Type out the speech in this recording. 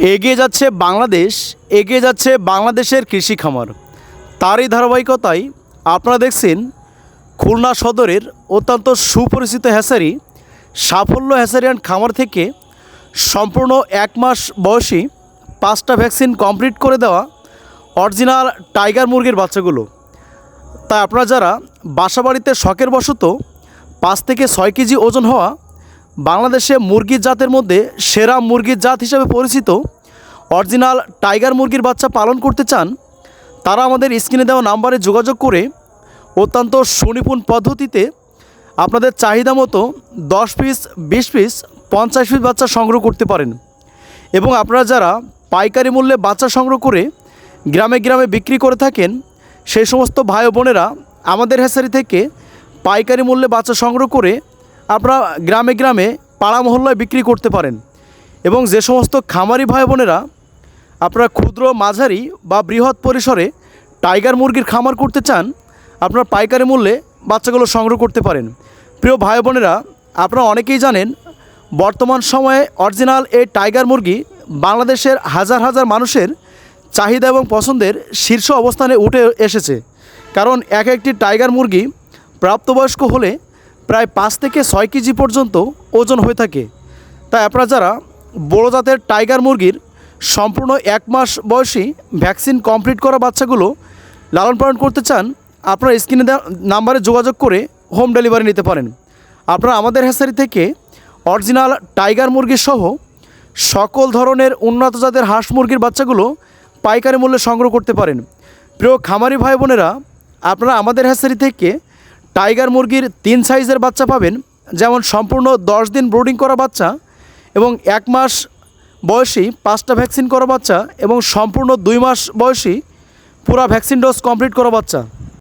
এগিয়ে যাচ্ছে বাংলাদেশ, এগিয়ে যাচ্ছে বাংলাদেশের কৃষি খামার। তারই ধারাবাহিকতায় আপনারা দেখছেন খুলনা সদরের অত্যন্ত সুপরিচিত হ্যাসারি, সাফল্য হ্যাসারি অ্যান্ড খামার থেকে সম্পূর্ণ এক মাস বয়সী পাঁচটা ভ্যাকসিন কমপ্লিট করে দেওয়া অরিজিনাল টাইগার মুরগির বাচ্চাগুলো। তাই আপনারা যারা বাসাবাড়িতে শখের বশত পাঁচ থেকে ছয় কেজি ওজন হওয়া বাংলাদেশে মুরগির জাতের মধ্যে সেরা মুরগির জাত হিসেবে পরিচিত, অরিজিনাল টাইগার মুরগির বাচ্চা পালন করতে চান, তারা আমাদের স্ক্রিনে দেওয়া নাম্বারে যোগাযোগ করে অত্যন্ত সুনিপুণ পদ্ধতিতে আপনাদের চাহিদা মতো দশ পিস, বিশ পিস, পঞ্চাশ পিস বাচ্চা সংগ্রহ করতে পারেন। এবং আপনারা যারা পাইকারি মূল্যে বাচ্চা সংগ্রহ করে গ্রামে গ্রামে বিক্রি করে থাকেন, সেই সমস্ত ভাই বোনেরা আমাদের হ্যাসারি থেকে পাইকারি মূল্যে বাচ্চা সংগ্রহ করে আপনারা গ্রামে গ্রামে পাড়া মহল্লায় বিক্রি করতে পারেন। এবং যে সমস্ত খামারি ভাই বোনেরা, আপনারা ক্ষুদ্র, মাঝারি বা বৃহৎ পরিসরে টাইগার মুরগির খামার করতে চান, আপনারা পাইকারি মূল্যে বাচ্চাগুলো সংগ্রহ করতে পারেন। প্রিয় ভাই বোনেরা, আপনারা অনেকেই জানেন, বর্তমান সময়ে অরিজিনাল এই টাইগার মুরগি বাংলাদেশের হাজার হাজার মানুষের চাহিদা এবং পছন্দের শীর্ষ অবস্থানে উঠে এসেছে। কারণ এক একটি টাইগার মুরগি প্রাপ্তবয়স্ক হলে প্রায় পাঁচ থেকে ছয় কেজি পর্যন্ত ওজন হয়ে থাকে। তাই আপনারা যারা বড় জাতের টাইগার মুরগির সম্পূর্ণ এক মাস বয়সী ভ্যাকসিন কমপ্লিট করা বাচ্চাগুলো লালন পালন করতে চান, আপনারা স্ক্রিনে নাম্বারে যোগাযোগ করে হোম ডেলিভারি নিতে পারেন। আপনারা আমাদের হ্যাসারি থেকে অরিজিনাল টাইগার মুরগি সহ সকল ধরনের উন্নত জাতের হাঁস মুরগির বাচ্চাগুলো পাইকারি মূল্যে সংগ্রহ করতে পারেন। প্রিয় খামারি ভাই বোনেরা, আপনারা আমাদের হ্যাসারি থেকে টাইগার মুরগির তিন সাইজের বাচ্চা পাবেন, যেমন সম্পূর্ণ দশ দিন ব্রুডিং করা বাচ্চা এবং এক মাস বয়সী পাঁচটা ভ্যাকসিন করা বাচ্চা এবং সম্পূর্ণ দুই মাস বয়সী পুরা ভ্যাকসিন ডোজ কমপ্লিট করা বাচ্চা।